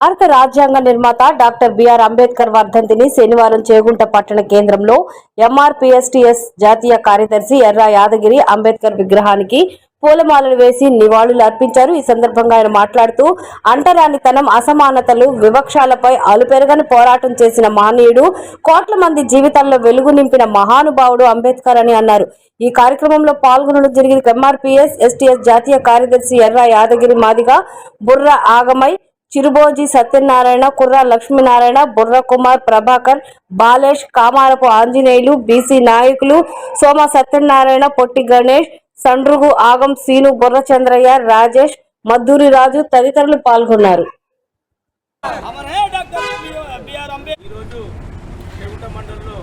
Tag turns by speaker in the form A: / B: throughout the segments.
A: భారత రాజ్యాంగ నిర్మాత డాక్టర్ బిఆర్ అంబేద్కర్ వర్ధంతిని శనివారం చేగుంట పట్టణ కేంద్రంలో ఎంఆర్పిఎస్టిఎస్ జాతీయ కార్యదర్శి ఎర్రా యాదగిరి అంబేద్కర్ విగ్రహానికి పూలమాలలు వేసి నివాళులు అర్పించారు. ఈ సందర్భంగా ఆయన మాట్లాడుతూ అంటరానితనం అసమానతలు వివక్షాలపై అలుపెరగని పోరాటం చేసిన మహనీయుడు కోట్ల మంది జీవితాల్లో వెలుగు నింపిన మహానుభావుడు అంబేద్కర్ అని అన్నారు. ఈ కార్యక్రమంలో పాల్గొనడం జరిగిన ఎంఆర్పిఎస్ ఎస్టీఎస్ జాతీయ కార్యదర్శి ఎర్రా యాదగిరి మాదిగా బుర్ర ఆగమై చిరుబోజి సత్యనారాయణ కుర్ర లక్ష్మీనారాయణ బుర్ర కుమార్ ప్రభాకర్ బాలేష్ కామారపు ఆంజనేయులు బీసీ నాయకులు సోమ సత్యనారాయణ పొట్టి గణేష్ సండ్రుగు ఆగం సీను బుర్ర చంద్రయ్య రాజేష్ మద్దూరి రాజు తదితరులు పాల్గొన్నారు.
B: ఈరోజు మండలంలో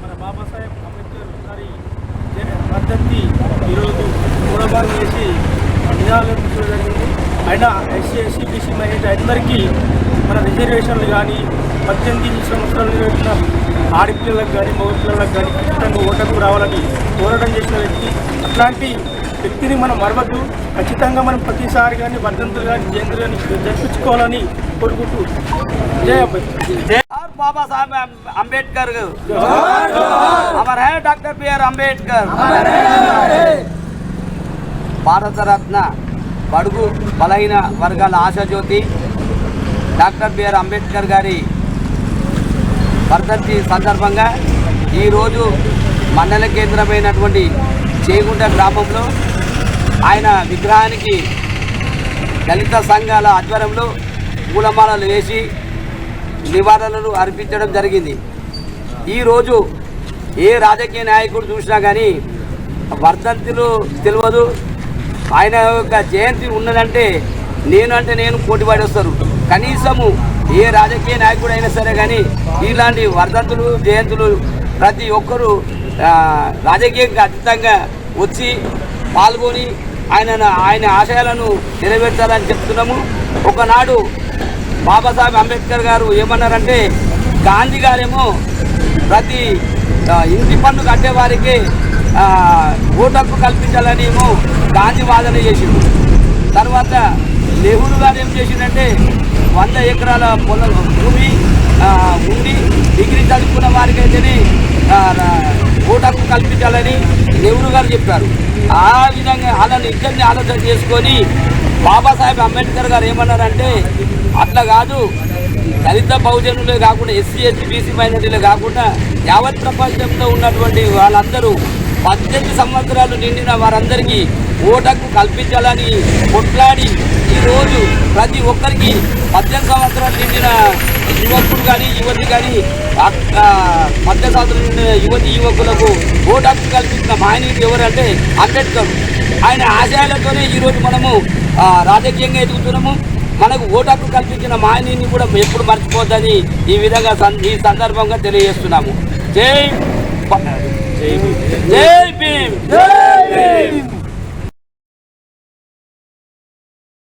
B: మన బాబాసాహెబ్ అంబేద్కర్ గారి వర్ధంతి ఈరోజు నిజాలు జరిగింది. అయినా ఎస్సీ ఎస్సీ బీసీ మైనార్టీ అందరికీ మన రిజర్వేషన్లు కానీ పద్దెనిమిది సంవత్సరాలు పెట్టిన ఆడపిల్లలకు కానీ మగపిల్లలకు కానీ ఖచ్చితంగా ఓటకు రావాలని పోరాటం చేసిన వ్యక్తి. అట్లాంటి వ్యక్తిని మనం మరవద్దు. ఖచ్చితంగా మనం ప్రతిసారి కానీ వర్ధంతులు కానీ జయంతులు కానీ జరిపించుకోవాలని కోరుకుంటూ జయ
C: బాబా సాహెబ్ అంబేద్కర్ అమర్ హే డాక్టర్ బిఆర్ అంబేద్కర్. భారతరత్న బడుగు బలహీన వర్గాల ఆశాజ్యోతి డాక్టర్ బిఆర్ అంబేద్కర్ గారి వర్ధంతి సందర్భంగా ఈరోజు మండల కేంద్రమైనటువంటి చేగుంట గ్రామంలో ఆయన విగ్రహానికి దళిత సంఘాల ఆధ్వర్యంలో పూలమాలలు వేసి నివారణలు అర్పించడం జరిగింది. ఈరోజు ఏ రాజకీయ నాయకుడు చూసినా కానీ వర్ధంతులు తెలియదు. ఆయన యొక్క జయంతి ఉన్నదంటే నేను అంటే నేను పోటీపడి వస్తారు. కనీసము ఏ రాజకీయ నాయకుడు అయినా సరే కానీ ఇలాంటి వర్ధంతులు జయంతులు ప్రతి ఒక్కరూ రాజకీయంగా అతీతంగా వచ్చి పాల్గొని ఆయన ఆయన ఆశయాలను నెరవేర్చాలని చెప్తున్నాము. ఒకనాడు బాబాసాహెబ్ అంబేద్కర్ గారు ఏమన్నారంటే గాంధీ గారేమో ప్రతి ఇంటి పన్ను కట్టేవారికి ఓటు హక్కు కల్పించాలని ఏమో గాంధీ వాదన చేసిండు. తర్వాత నెహ్రూ గారు ఏం చేసిండంటే వంద ఎకరాల పొలం భూమి ఉండి డిగ్రీ చదువుకున్న వారికైతేనే ఆ, ఓటు హక్కు కల్పించాలని నెహ్రూ గారు చెప్పారు. ఆ విధంగా వాళ్ళని ఇద్దరిని ఆలోచన చేసుకొని బాబాసాహెబ్ అంబేద్కర్ గారు ఏమన్నారంటే అట్లా కాదు దళిత బహుజనులే కాకుండా ఎస్సీ ఎస్టీ బీసీ మైనార్టీలే కాకుండా యావత్ ప్రపంచంలో ఉన్నటువంటి వాళ్ళందరూ పద్దెనిమిది సంవత్సరాలు నిండిన వారందరికీ ఓటకు కల్పించాలని కొట్లాడి ఈరోజు ప్రతి ఒక్కరికి పద్దెనిమిది సంవత్సరాలు నిండిన యువకుడు కానీ యువతి కానీ పద్దెనిమిది సంవత్సరాలు నిండిన యువతి యువకులకు ఓటకు కల్పించిన మాయనీయుడు ఎవరంటే అంబేద్కర్. ఆయన ఆశయాలతోనే ఈరోజు మనము రాజకీయంగా ఎదుగుతున్నాము. మనకు ఓటకు కల్పించిన మాయనీని కూడా ఎప్పుడు మర్చిపోద్దని ఈ విధంగా ఈ సందర్భంగా తెలియజేస్తున్నాము. జై భ- జై భీమ్.